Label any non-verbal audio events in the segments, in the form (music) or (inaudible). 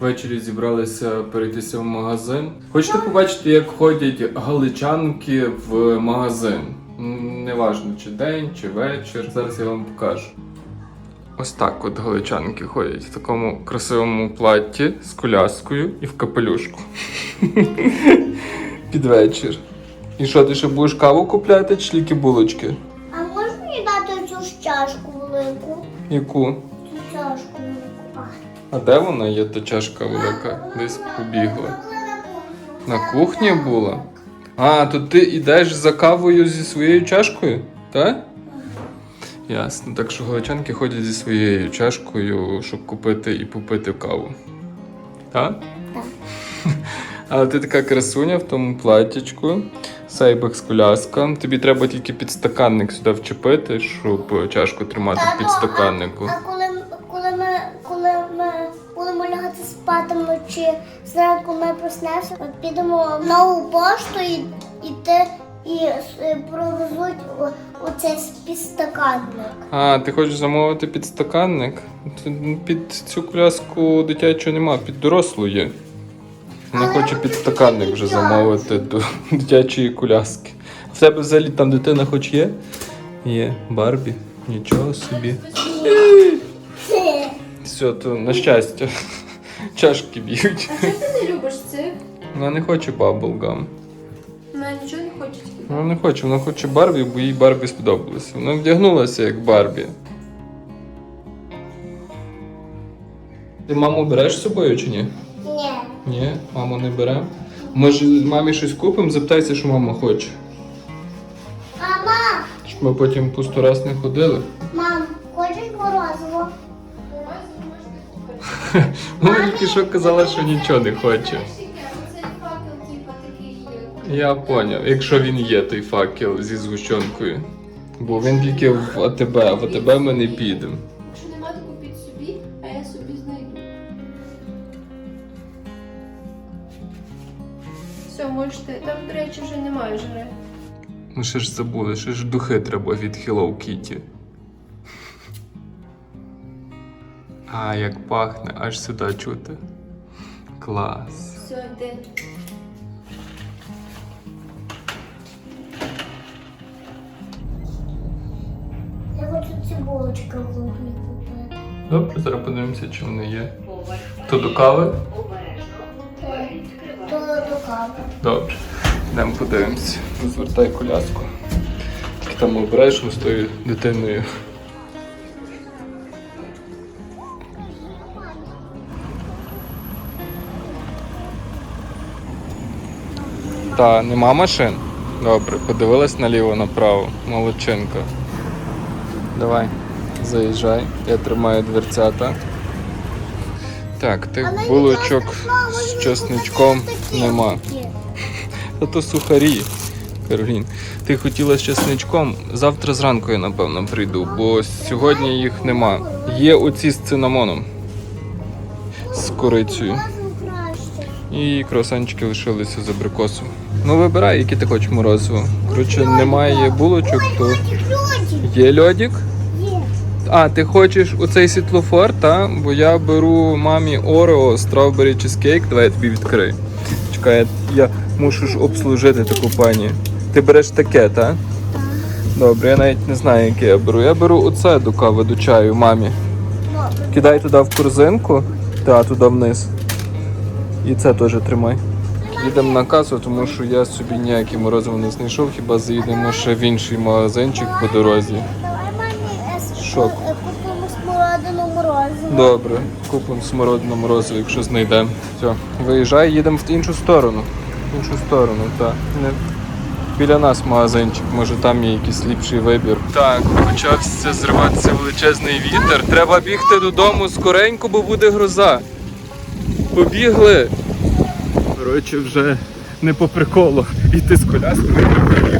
Ввечері зібралися перейтися в магазин. Хочете побачити, як ходять галичанки в магазин? Неважно, чи день, чи вечір. Зараз я вам покажу. Ось так от галичанки ходять в такому красивому платті з коляскою і в капелюшку. (laughs) Під вечір. І що, ти ще будеш каву купляти чи тільки булочки? А можна мені дати цю чашку велику? Яку? Цю чашку велику. А. Де вона є, та чашка велика? Десь побігла. На кухні була? А, то ти йдеш за кавою зі своєю чашкою? Так? Ясно. Так що галичанки ходять зі своєю чашкою, щоб купити і попити каву. Так? Так. Але ти така красуня в тому платтячку, сейбекс коляска. Тобі треба тільки підстаканник сюди вчепити, щоб чашку тримати в підстаканнику. Зранку ми проснемося, от підемо в нову пошту і, те і е, провезуть оцей підстаканник. А, ти хочеш замовити підстаканник? Під цю коляску дитячу нема, під дорослу є. Вона хоче підстаканник вже замовити до (laughs) дитячої коляски. В тебе взагалі там дитина хоч є? Є. Барбі. Нічого собі. Все, то на щастя. Чашки б'ють. А чого ти не любиш цих? Вона не хоче баблгам. Вона нічого не хоче тільки. Вона не хоче, вона хоче Барбі, бо їй Барбі сподобалося. Вона вдягнулася як Барбі. Ти маму береш з собою чи ні? Ні. Ні, маму не бере. Може, мамі щось купимо, запитайся, що мама хоче. Мама, Щоб ми потім пусто раз не ходили. Мама тільки що казала, що нічого не хоче. Я поняв, якщо він є, той факел зі згущенкою. Бо він тільки в АТБ, а в АТБ ми не підемо. Якщо нема, то купіть собі, а я собі знайду. Все, можете. Там, до речі, вже немає жари. Ми ще ж забули, ще ж духи треба від Hello Kitty. А, як пахне, аж сюди чути. Клас. Все, йди. Я хочу ці булочки в вуглі купити. Добре, зараз подивимося, чи вони є. То до кави? То до кави. Добре. Йдемо подивимося. Розвертай коляску. Там обережно з тою дитиною. Та, нема машин? Добре, подивилась наліво направо. Молодчинка. Давай, заїжджай, я тримаю дверцята. Так, тих булочок з чесничком нема. Та (laughs) то сухарі. Каролін, ти хотіла з чесничком. Завтра зранку я напевно прийду, бо сьогодні їх нема. Є оці з цинамоном, з корицею. І круасанчики лишилися з абрикосом. Ну вибирай, які ти хочеш морозиво. Коротше, немає булочок, то є льодик. Є. А, ти хочеш оцей світлофор, та? Бо я беру мамі Орео, стrawberry cheesecake. Давай я тобі відкрию. Чекай, я, я мушу ж обслужити таку пані. Ти береш таке, та? Добре, я навіть не знаю, яке я беру. Я беру оце до кави, до чаю мамі. Кидай туди в корзинку, та туди вниз. І це теж тримай. Їдемо на касу, тому що я собі ніякі морозиво не знайшов, хіба заїдемо ще в інший магазинчик по дорозі. Давай мамі купимо смородину морозиво. Добре, купимо смородину морозиво, якщо знайдемо. Все, виїжджай, їдемо в іншу сторону. В іншу сторону, так. Біля нас магазинчик, може там є якийсь ліпший вибір. Так, почався зриватися величезний вітер. Треба бігти додому скоренько, бо буде гроза. Побігли. Коротше, вже не по приколу. Йти з коляскою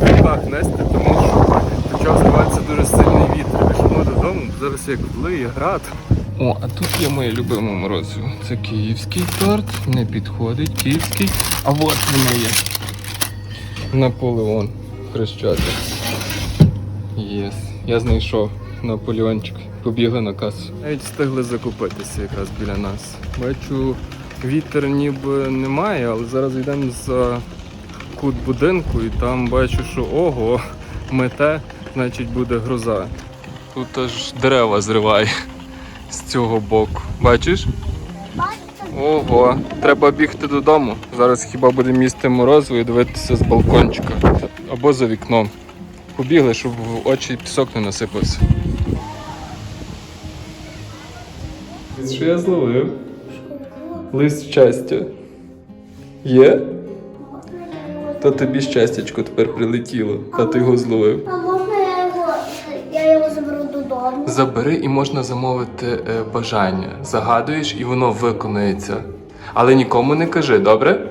в руках нести, тому що почав зриватися дуже сильний вітер. Пішли додому, зараз як влиє град. О, а тут є моє любиме морозиво. Це київський торт, не підходить, київський. А от воно є. Наполеон. Хрещати. Єс. Я знайшов Наполеончик. Побігли на касу. Навіть встигли закупитися якраз біля нас. Бачу, Вітер ніби немає, але зараз йдемо за кут будинку і там бачу, що ого, мете, значить буде гроза. Тут аж дерева зриває з цього боку. Бачиш? Ого, треба бігти додому. Зараз хіба будемо їсти морозиво і дивитися з балкончика або за вікном. Побігли, щоб в очі пісок не насипався. Що я зловив? Лист щастя. Є? То тобі щастячко тепер прилетіло, та ти його зловив. А можна я його, я його заберу додому? Забери і можна замовити е, бажання. Загадуєш і воно виконується. Але нікому не кажи, добре?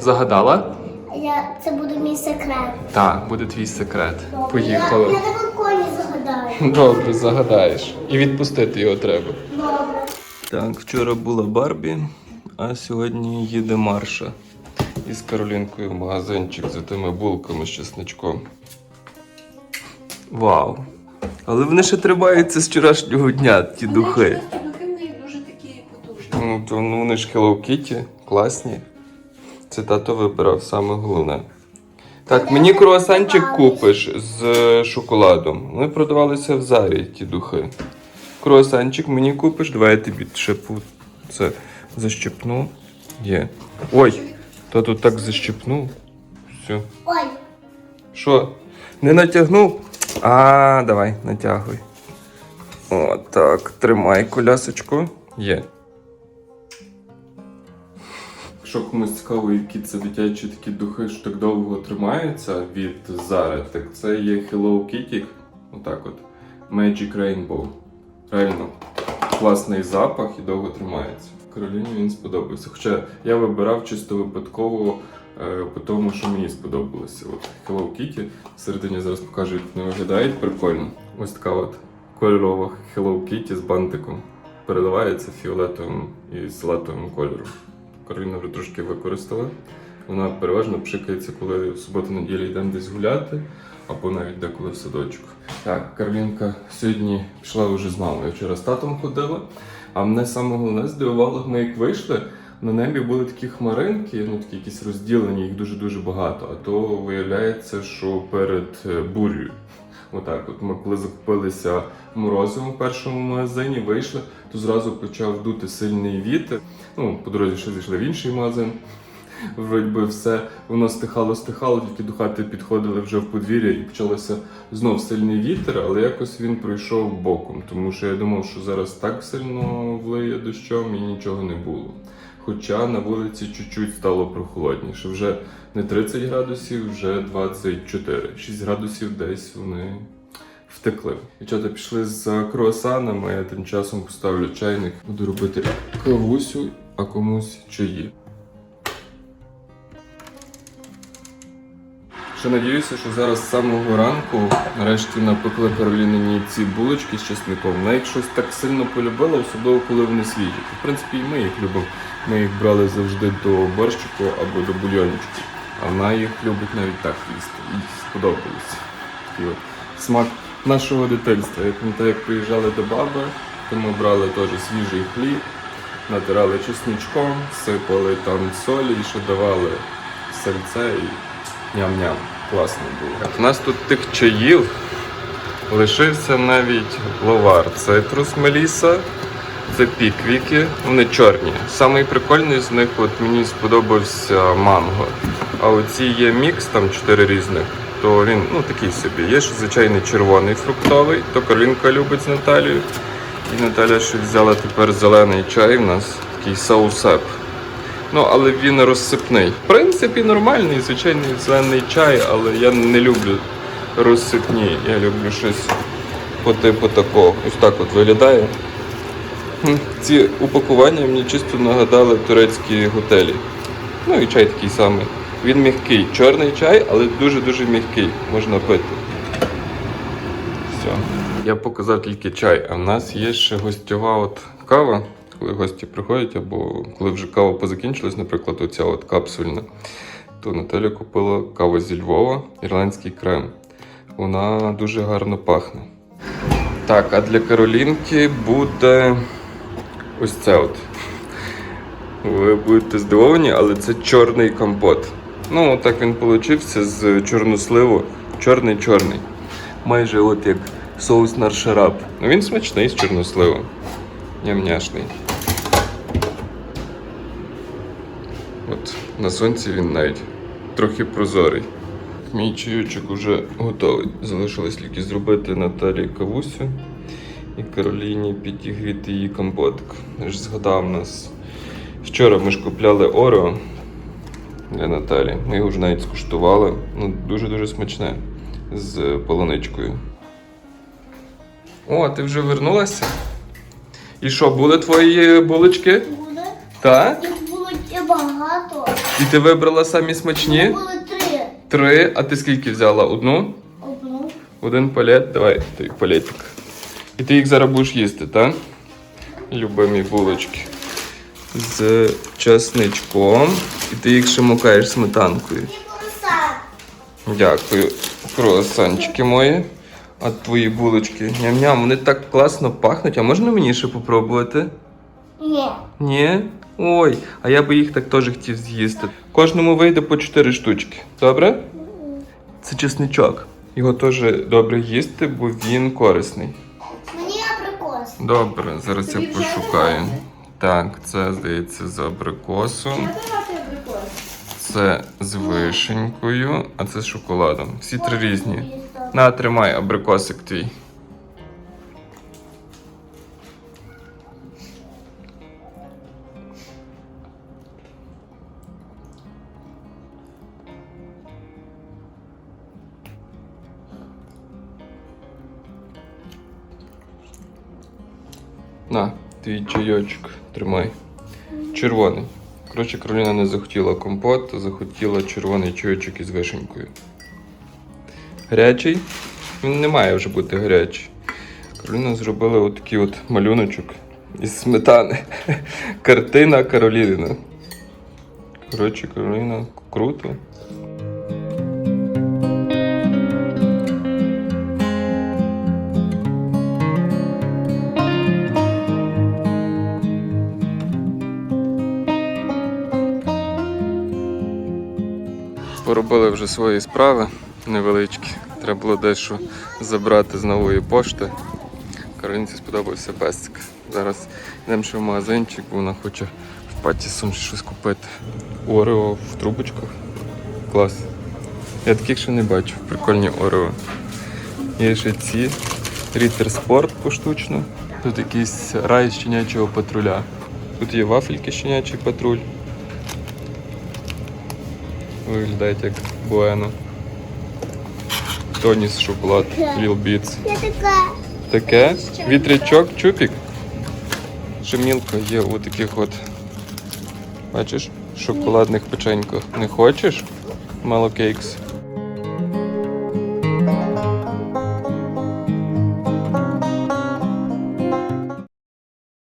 Загадала? Я, це буде мій секрет. Так, буде твій секрет. Добре. Я, Поїхали. я на балконі загадаю. (laughs) Добре, загадаєш. І відпустити його треба. Добре. Так, вчора була Барбі, а сьогодні їде Марша із Каролінкою в магазинчик за тими булками з чесничком. Вау! Але вони ще тримаються з вчорашнього дня, ті духи. Духи в них дуже такі потужні. Ну, то ну, вони ж Hello Kitty, класні. Це тато вибирав саме головне. Так, мені круасанчик купиш з е, шоколадом. Вони продавалися в зарі, ті духи. Круасанчик мені купиш, давай я тобі ще це защепну. Є. Ой, то тут так защепнув. Все. Ой, Що? Не натягнув? А, давай, натягуй. О, так, тримай колясочку. Є. Якщо комусь цікаво, які це дитячі такі духи, що так довго тримаються від Зари, так це є Hello Kitty. Отак от. Magic Rainbow. Реально класний запах і довго тримається. Кароліні він сподобався. Хоча я вибирав чисто випадково е, по тому, що мені сподобалося. От Hello Kitty. Всередині зараз покажу, як вони виглядають прикольно. Ось така от кольорова Hello Kitty з бантиком. Переливається фіолетовим і салатовим кольором. Кароліна вже трошки використала. Вона переважно пшикається, коли в суботу-неділю йдемо десь гуляти, або навіть деколи в садочок. Так, Каролінка сьогодні пішла вже з мамою. Вчора з татом ходила. А мене саме головне здивувало, ми як вийшли, на небі були такі хмаринки, ну такі якісь розділені, їх дуже-дуже багато. А то виявляється, що перед бур'ю. бурею. Отак, от ми коли закупилися морозивом в першому магазині, вийшли, то зразу почав дути сильний вітер. Ну, по дорозі ще зайшли в інший магазин. Вроді би все воно стихало, стихало, тільки до хати підходили вже в подвір'я і почався знов сильний вітер, але якось він пройшов боком, тому що я думав, що зараз так сильно влиє дощом і нічого не було. Хоча на вулиці чуть-чуть стало прохолодніше. Вже не 30 градусів, вже 24. 6 градусів десь вони втекли. Дівчата пішли за круасанами, я тим часом поставлю чайник, буду робити кавусю, а комусь чаї. Ще надіюся, що зараз з самого ранку нарешті напекли Каролінині ці булочки з чесником. Вона їх щось так сильно полюбила, особливо коли вони свіжі. В принципі, і ми їх любимо. Ми їх брали завжди до борщику або до бульйончику. А вона їх любить навіть так їсти. Їй сподобалося. Такий от смак нашого дитинства. Я пам'ятаю, як приїжджали до баби, то ми брали теж свіжий хліб, натирали чесничком, сипали там солі і ще давали сальце і Ням-ням, класно було. У нас тут тих чаїв лишився навіть ловар. Цитрус Меліса, це піквіки, вони чорні. Самий прикольний з них от мені сподобався манго. А оці є мікс, там чотири різних, то він ну такий собі. Є ще звичайний червоний фруктовий, то Каролінка любить з Наталією. І Наталя ще взяла тепер зелений чай. У нас такий саусеп. Ну, але він розсипний. В принципі, нормальний, звичайний зелений чай, але я не люблю розсипні. Я люблю щось по типу такого. Ось так от виглядає. Ці упакування мені чисто нагадали турецькі готелі. Ну і чай такий самий. Він м'який, чорний чай, але дуже-дуже м'який. Можна пити. Все. Я показав тільки чай, а в нас є ще гостьова от кава, коли гості приходять, або коли вже кава позакінчилась, наприклад, оця от капсульна, то Наталя купила каву зі Львова, ірландський крем. Вона дуже гарно пахне. Так, а для Каролінки буде ось це от. Ви будете здивовані, але це чорний компот. Ну, так він получився з чорносливу. Чорний-чорний. Майже от як соус на шарап. Ну він смачний з чорносливу. Ням-няшний. На сонці він навіть трохи прозорий. Мій чайочок уже готовий. Залишилось тільки зробити Наталі кавусю і Кароліні підігріти її компотик. Я ж згадав нас. Вчора ми ж купляли Орео для Наталі. Ми його вже навіть скуштували. Ну, дуже-дуже смачне з полуничкою. О, ти вже вернулася? І що, були твої булочки? Буде? Так? Їх було багато. І ти вибрала самі смачні? було три. Три. А ти скільки взяла? Одну? Одну. Один палет, давай той палетик. І ти їх зараз будеш їсти, так? Любимі булочки. З чесничком. І ти їх ще мукаєш сметанкою. Дякую. Круасанчики мої. А твої булочки. Ням-ням, вони так класно пахнуть. А можна мені ще попробувати? Ні. Ні? Ой, а я би їх так теж хотів з'їсти. Кожному вийде по 4 штучки. Добре? Це чесничок. Його теж добре їсти, бо він корисний. Мені абрикос. Добре, зараз я вже пошукаю. Так, це здається з абрикосом, давати абрикос. це з вишенькою, а це з шоколадом. Всі три різні. На, тримай абрикосик твій. Твій чайочок, тримай. Червоний. Коротше, Кароліна не захотіла компот, а захотіла червоний чайочок із вишенькою. Гарячий? Він не має вже бути гарячий. Кароліна зробила отакий от малюночок із сметани. (laughs) Картина Каролінина. Коротше, Кароліна круто. Поробили вже свої справи невеличкі. Треба було дещо забрати з нової пошти. Каролінці сподобався песик. Зараз йдемо ще в магазинчик, бо вона хоче в Паттісом щось купити. Орео в трубочках. Клас. Я таких ще не бачив. Прикольні Орео. Є ще ці. Рітер Спорт поштучно. Тут якийсь рай щенячого патруля. Тут є вафельки щенячий патруль. Виглядають як буено. Тоніс шоколад. Я. Таке. Вітрячок, чупік. Жемілка є у таких от. Бачиш, шоколадних печеньках. Не хочеш? Мало кейкс.